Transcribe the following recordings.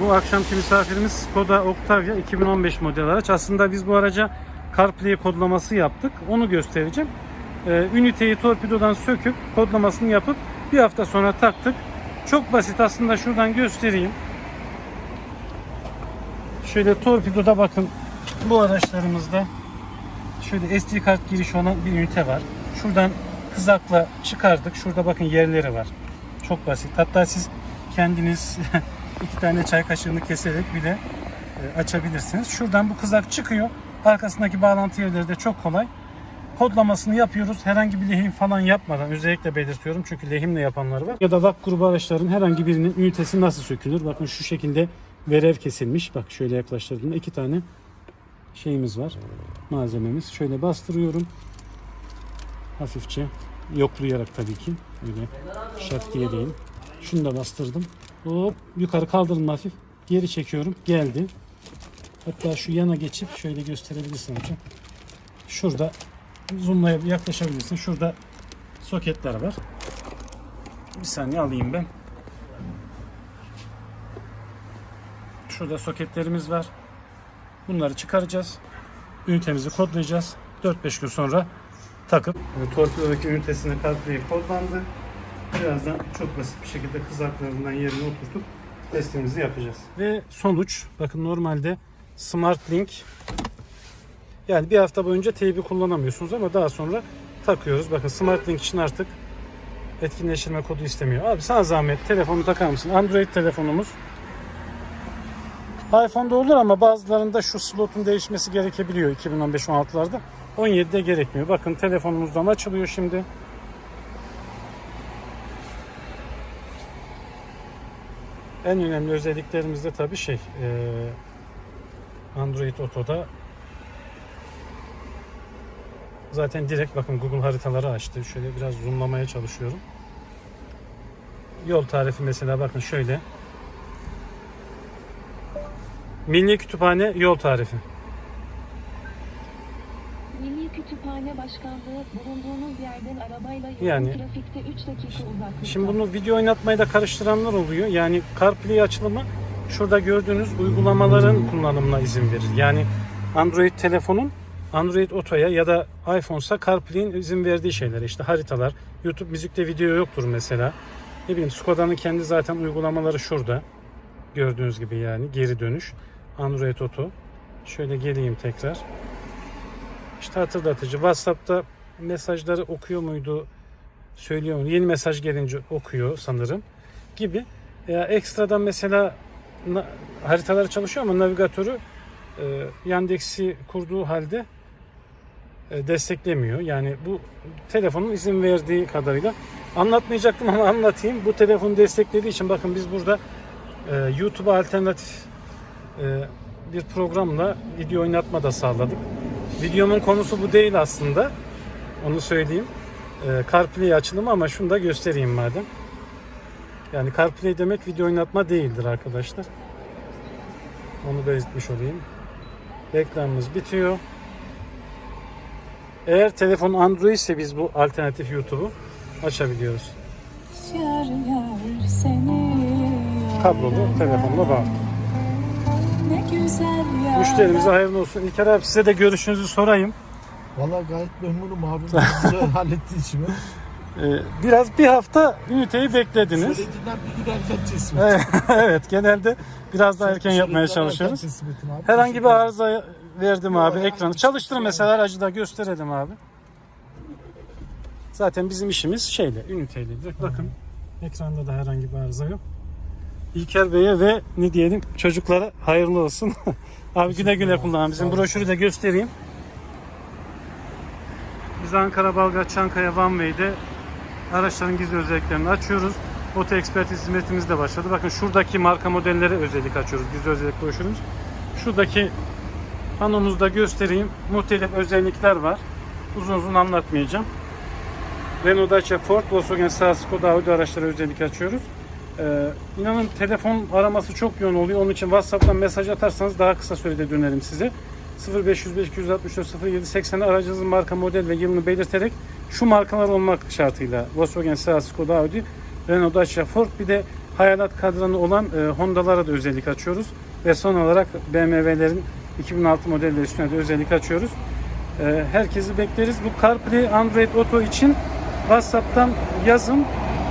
Bu akşamki misafirimiz Skoda Octavia 2015 model araç. Aslında biz bu araca CarPlay kodlaması yaptık. Onu göstereceğim. Ee, üniteyi torpidodan söküp kodlamasını yapıp bir hafta sonra taktık. Çok basit aslında şuradan göstereyim. Şöyle torpidoda bakın bu araçlarımızda şöyle SD kart girişi olan bir ünite var. Şuradan kızakla çıkardık. Şurada bakın yerleri var. Çok basit. Hatta siz kendiniz iki tane çay kaşığını keserek bile e, açabilirsiniz. Şuradan bu kızak çıkıyor. Arkasındaki bağlantı yerleri de çok kolay. Kodlamasını yapıyoruz. Herhangi bir lehim falan yapmadan özellikle belirtiyorum. Çünkü lehimle yapanlar var. Ya da VAK grubu araçların herhangi birinin ünitesi nasıl sökülür? Bakın şu şekilde verev kesilmiş. Bak şöyle yaklaştırdığımda iki tane şeyimiz var. Malzememiz. Şöyle bastırıyorum. Hafifçe yoklayarak tabii ki. Öyle şak diye değil. Şunu da bastırdım. Hop yukarı kaldırdım hafif. Geri çekiyorum. Geldi. Hatta şu yana geçip şöyle gösterebilirsin hocam. Şurada zoomlayıp yaklaşabilirsin. Şurada soketler var. Bir saniye alayım ben. Şurada soketlerimiz var. Bunları çıkaracağız. Ünitemizi kodlayacağız. 4-5 gün sonra takıp torpidodaki ünitesine katlayıp kodlandı. Birazdan çok basit bir şekilde kızaklarından yerine oturtup testimizi yapacağız. Ve sonuç bakın normalde Smart Link yani bir hafta boyunca teybi kullanamıyorsunuz ama daha sonra takıyoruz. Bakın Smart Link için artık etkinleştirme kodu istemiyor. Abi sana zahmet telefonu takar mısın? Android telefonumuz. iPhone'da olur ama bazılarında şu slotun değişmesi gerekebiliyor 2015-16'larda. 17'de gerekmiyor. Bakın telefonumuzdan açılıyor şimdi. En önemli özelliklerimiz de tabii şey eee, Android Auto'da zaten direkt bakın Google haritaları açtı. Şöyle biraz zoomlamaya çalışıyorum. Yol tarifi mesela bakın şöyle. Milli Kütüphane yol tarifi. Kütüphane Başkanlığı bulunduğunuz yerden arabayla yakın Yani- trafikte 3 dakika uzaklıkta. Şimdi bunu video oynatmayı da karıştıranlar oluyor. Yani CarPlay açılımı şurada gördüğünüz uygulamaların kullanımına izin verir. Yani Android telefonun Android Auto'ya ya da iPhone'sa CarPlay'in izin verdiği şeyler. işte haritalar, YouTube müzikte video yoktur mesela. Ne bileyim Skoda'nın kendi zaten uygulamaları şurada. Gördüğünüz gibi yani geri dönüş. Android Auto. Şöyle geleyim tekrar. İşte hatırlatıcı. WhatsApp'ta mesajları okuyor muydu? söylüyor mu? Yeni mesaj gelince okuyor sanırım gibi. Ya ekstradan mesela haritaları çalışıyor ama navigatörü e, Yandex'i kurduğu halde e, desteklemiyor. Yani bu telefonun izin verdiği kadarıyla anlatmayacaktım ama anlatayım. Bu telefonu desteklediği için bakın biz burada e, YouTube'a alternatif e, bir programla video oynatma da sağladık. Videomun konusu bu değil aslında. Onu söyleyeyim e, CarPlay açılımı ama şunu da göstereyim madem. Yani CarPlay demek video oynatma değildir arkadaşlar. Onu belirtmiş olayım. Reklamımız bitiyor. Eğer telefon Android ise biz bu alternatif YouTube'u açabiliyoruz. Kablolu telefonla bağlı. Ne güzel ya. Müşterimize hayırlı olsun. İlker abi size de görüşünüzü sorayım. Vallahi gayet memnunum abi. Güzel hallettiği için. Ee, biraz bir hafta üniteyi beklediniz. Söylediğinden bir gün erken teslim Evet, genelde biraz daha erken yapmaya çalışıyoruz. Herhangi bir arıza verdim Yok, abi ekranı. Çalıştır mesela aracı da gösterelim abi. Zaten bizim işimiz şeyle, üniteyle. Bakın ekranda da herhangi bir arıza yok. İlker Bey'e ve ne diyelim çocuklara hayırlı olsun. abi güle güle ederim. kullan. Bizim broşürü de göstereyim. Biz Ankara, Balgaç, Çankaya, Van Way'de araçların gizli özelliklerini açıyoruz. Oto ekspertiz hizmetimiz de başladı. Bakın şuradaki marka modelleri özellik açıyoruz. Gizli özellik broşürümüz. Şuradaki panomuzda göstereyim. Muhtelif özellikler var. Uzun uzun anlatmayacağım. Renault Dacia Ford, Volkswagen Seat, Skoda, Audi araçlara özellik açıyoruz. Ee, inanın telefon araması çok yoğun oluyor. Onun için WhatsApp'tan mesaj atarsanız daha kısa sürede dönerim size. 0505 264 0780'e aracınızın marka, model ve yılını belirterek şu markalar olmak şartıyla Volkswagen, Seat, Skoda, Audi, Renault, Dacia, Ford bir de Hayalat kadranı olan e, Honda'lara da özellik açıyoruz. Ve son olarak BMW'lerin 2006 modelleri üstüne de özellik açıyoruz. E, herkesi bekleriz. Bu CarPlay Android Auto için WhatsApp'tan yazın.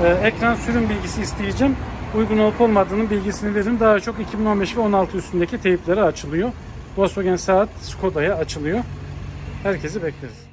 E, ekran sürüm bilgisi isteyeceğim. Uygun olup olmadığının bilgisini verin. Daha çok 2015 ve 16 üstündeki teyiplere açılıyor. Volkswagen Saat Skoda'ya açılıyor. Herkesi bekleriz.